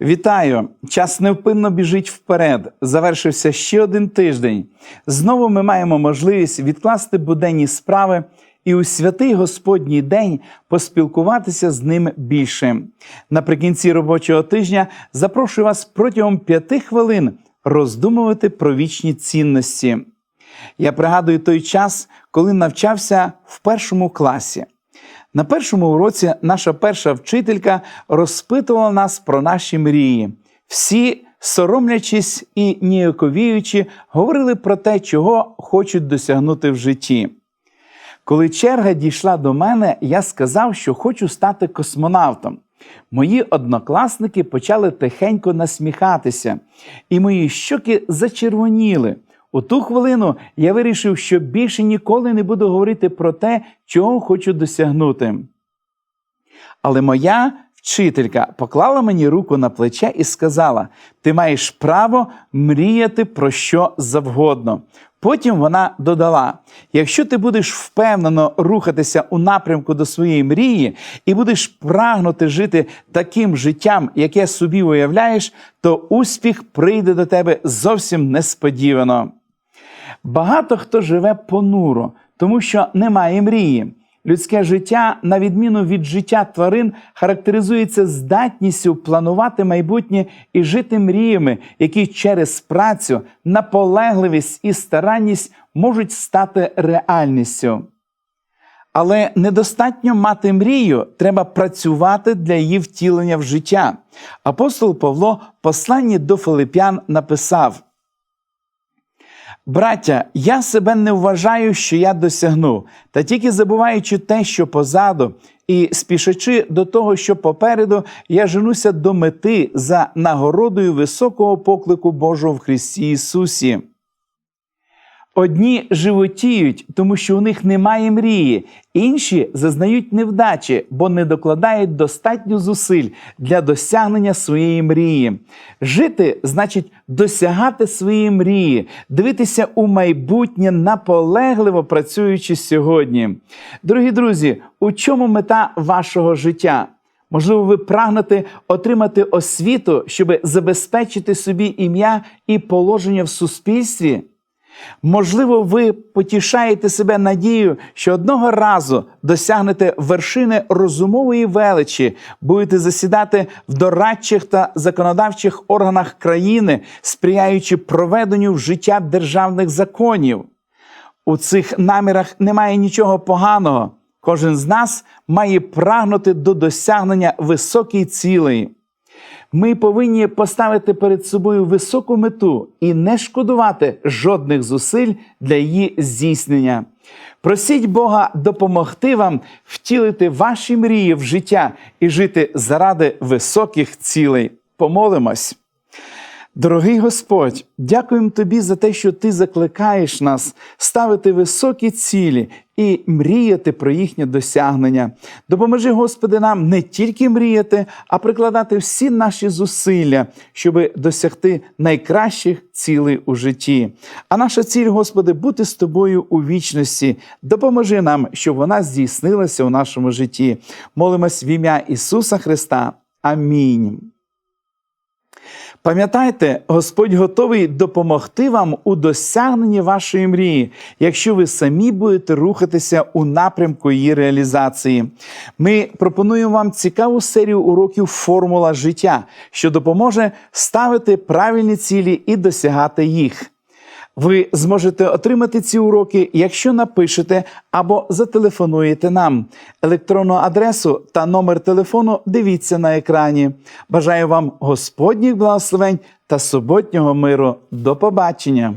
Вітаю! Час невпинно біжить вперед. Завершився ще один тиждень. Знову ми маємо можливість відкласти буденні справи і у святий Господній день поспілкуватися з ним більше. Наприкінці робочого тижня запрошую вас протягом п'яти хвилин роздумувати про вічні цінності. Я пригадую той час, коли навчався в першому класі. На першому уроці наша перша вчителька розпитувала нас про наші мрії. Всі, соромлячись і ніяковіючи, говорили про те, чого хочуть досягнути в житті. Коли черга дійшла до мене, я сказав, що хочу стати космонавтом. Мої однокласники почали тихенько насміхатися, і мої щоки зачервоніли. У ту хвилину я вирішив, що більше ніколи не буду говорити про те, чого хочу досягнути. Але моя вчителька поклала мені руку на плече і сказала: ти маєш право мріяти про що завгодно. Потім вона додала: якщо ти будеш впевнено рухатися у напрямку до своєї мрії і будеш прагнути жити таким життям, яке собі уявляєш, то успіх прийде до тебе зовсім несподівано. Багато хто живе понуро, тому що немає мрії. Людське життя, на відміну від життя тварин, характеризується здатністю планувати майбутнє і жити мріями, які через працю, наполегливість і старанність можуть стати реальністю. Але недостатньо мати мрію, треба працювати для її втілення в життя. Апостол Павло в посланні до Филип'ян написав. Браття, я себе не вважаю, що я досягну, та тільки забуваючи те, що позаду, і спішачи до того, що попереду, я женуся до мети за нагородою високого поклику Божого в Христі Ісусі. Одні животіють, тому що у них немає мрії, інші зазнають невдачі, бо не докладають достатньо зусиль для досягнення своєї мрії. Жити значить досягати своєї мрії, дивитися у майбутнє наполегливо працюючи сьогодні. Дорогі друзі, у чому мета вашого життя? Можливо, ви прагнете отримати освіту, щоб забезпечити собі ім'я і положення в суспільстві. Можливо, ви потішаєте себе надією, що одного разу досягнете вершини розумової величі, будете засідати в дорадчих та законодавчих органах країни, сприяючи проведенню в життя державних законів. У цих намірах немає нічого поганого. Кожен з нас має прагнути до досягнення високої цілей. Ми повинні поставити перед собою високу мету і не шкодувати жодних зусиль для її здійснення. Просіть Бога допомогти вам втілити ваші мрії в життя і жити заради високих цілей. Помолимось. Дорогий Господь, дякуємо Тобі за те, що Ти закликаєш нас ставити високі цілі і мріяти про їхнє досягнення. Допоможи, Господи, нам не тільки мріяти, а прикладати всі наші зусилля, щоб досягти найкращих цілей у житті. А наша ціль, Господи, бути з тобою у вічності. Допоможи нам, щоб вона здійснилася у нашому житті. Молимось в ім'я Ісуса Христа. Амінь. Пам'ятайте, Господь готовий допомогти вам у досягненні вашої мрії, якщо ви самі будете рухатися у напрямку її реалізації. Ми пропонуємо вам цікаву серію уроків Формула життя, що допоможе ставити правильні цілі і досягати їх. Ви зможете отримати ці уроки, якщо напишете або зателефонуєте нам. Електронну адресу та номер телефону дивіться на екрані. Бажаю вам Господніх благословень та суботнього миру. До побачення!